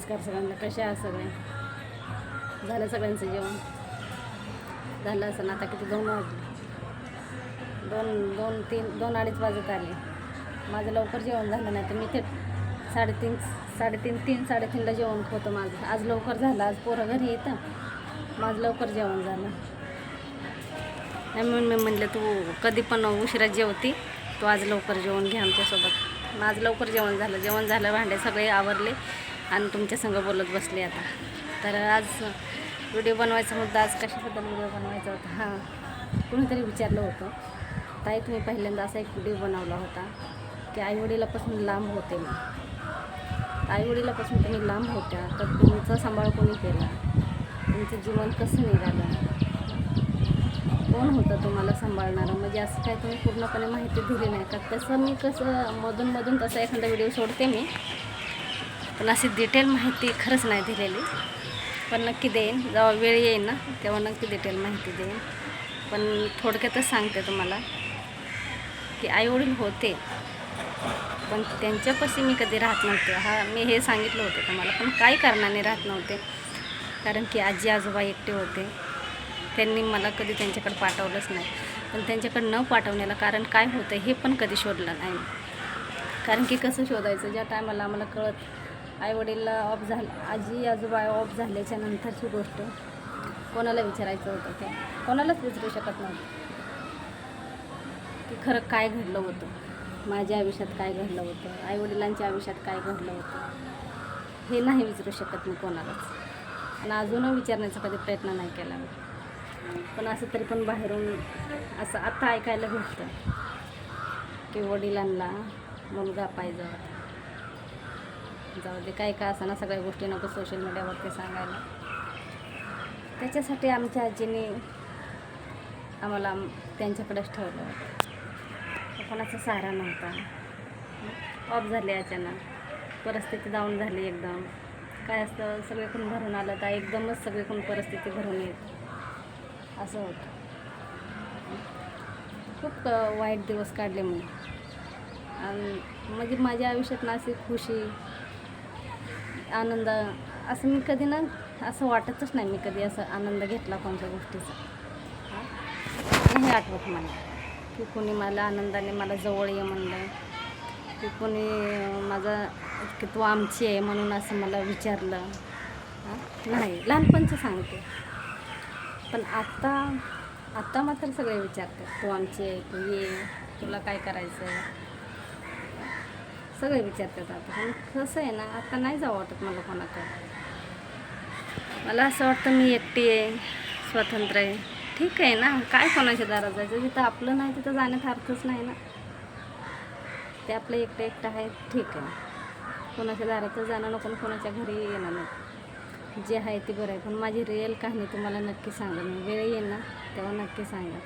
नमस्कार सगळ्यांना कसे आहात सगळे? झालं सगळ्यांचं जेवण? झालं असं ना आता किती दोन वाजले. दोन दोन तीन दोन अडीच वाजत आले. माझं लवकर जेवण झालं नाही तर मी ते साडेतीन साडेतीन तीन साडेतीनला जेवण होतं माझं. आज लवकर झालं आज पोरं घरी येतं माझं लवकर जेवण झालं. नाही म्हणून मी म्हणलं तू कधी पण उशिरा जेवती तू आज लवकर जेवण घे आमच्यासोबत. माझं लवकर जेवण झालं. जेवण झालं भांडे सगळे आवरले. आणि तुमच्या संग बोलत बसले आता. तर आज व्हिडिओ बनवायचा मुद्दा आज कशाबद्दल व्हिडिओ बनवायचा होता? हां. कुणीतरी विचारलं होतं. ताई तुम्ही पहिल्यांदा असा एक व्हिडिओ बनवला होता की आईवडिलापासून लांब होते मी आईवडिलापासून तुम्ही लांब होत्या तर तुमचा सांभाळ कोणी केला? तुमचं जीवन कसं निघालं? कोण होतं तुम्हाला सांभाळणारं? म्हणजे असं काय तुम्ही पूर्णपणे माहिती दिली नाही का? तसं मी कसं मधून मधून तसा एखादा व्हिडिओ सोडते मी. पण अशी डिटेल माहिती खरंच नाही दिलेली. पण नक्की देईन. जेव्हा वेळ येईल ना तेव्हा नक्की डिटेल माहिती देईन. पण थोडक्यातच सांगते तुम्हाला की आईवडील होते पण त्यांच्यापाशी मी कधी राहत नव्हते. हा मी हे सांगितलं होतं तुम्हाला पण काही कारणाने राहत नव्हते. कारण की आजी आजोबा एकटे होते. त्यांनी मला कधी त्यांच्याकडे पाठवलंच नाही. पण त्यांच्याकडे न पाठवण्याला कारण काय होतं हे पण कधी शोधलं नाही कारण की कसं शोधायचं? ज्या टायमाला आम्हाला कळत आईवडील ऑफ झालं आजी आजोबा ऑफ झाल्याच्या नंतरची गोष्ट कोणाला विचारायचं होतं ते? कोणालाच विचारू शकत नव्हतं. की खरं काय घडलं होतं? माझ्या आयुष्यात काय घडलं होतं? आईवडिलांच्या आयुष्यात काय घडलं होतं? हे नाही विचारू शकत मी कोणालाच. आणि अजूनही विचारण्याचा कधी प्रयत्न नाही केला मी. पण असं तरी पण बाहेरून असं आता ऐकायला भेटतं की वडिलांना मुलगा पाहिजे होता. जाऊ दे काय काय असं सगळ्या गोष्टी नको सोशल मीडियावरती सांगायला. त्याच्यासाठी आमच्या आजीने आम्हाला त्यांच्याकडेच ठेवलं होतं. कोणाचा सहारा नव्हता. ऑफ झाले अचानक. परिस्थिती डाऊन झाली एकदम. काय असतं सगळीकडून भरून आलं तर एकदमच सगळीकडून परिस्थिती भरून येत असं होतं. खूप वाईट दिवस काढले मी. आणि म्हणजे माझ्या आयुष्यात ना अशी खुशी आनंद असं मी कधी ना असं वाटतच नाही मी कधी असं आनंद घेतला कोणत्या गोष्टीचा. हां हे आठवत मला की कोणी मला आनंदाने मला जवळ ये म्हणलं की कोणी माझा की तू आमची आहे म्हणून असं मला विचारलं. हां? नाही लहानपणचं सांगते. पण आत्ता आत्ता मात्र सगळे विचारतात तू आमची आहे तू ये तुला काय करायचं आहे सगळे विचारतात आता. पण कसं आहे ना आता नाही जावं वाटत मला कोणाकडे. मला असं वाटतं मी एकटी आहे स्वतंत्र आहे. ठीक आहे ना काय कोणाच्या दारात जायचं? जिथं आपलं नाही तिथं जाण्यात अर्थच नाही ना. ते आपलं एकटं एकटं आहे ठीक आहे. कोणाच्या दारातच जाणं नको कोणाच्या घरी येणं नको. जे आहे ते बरं आहे पण माझी रिअल कहाणी तुम्हाला नक्की सांगा मी वेळ येईल ना तेव्हा नक्की सांगा.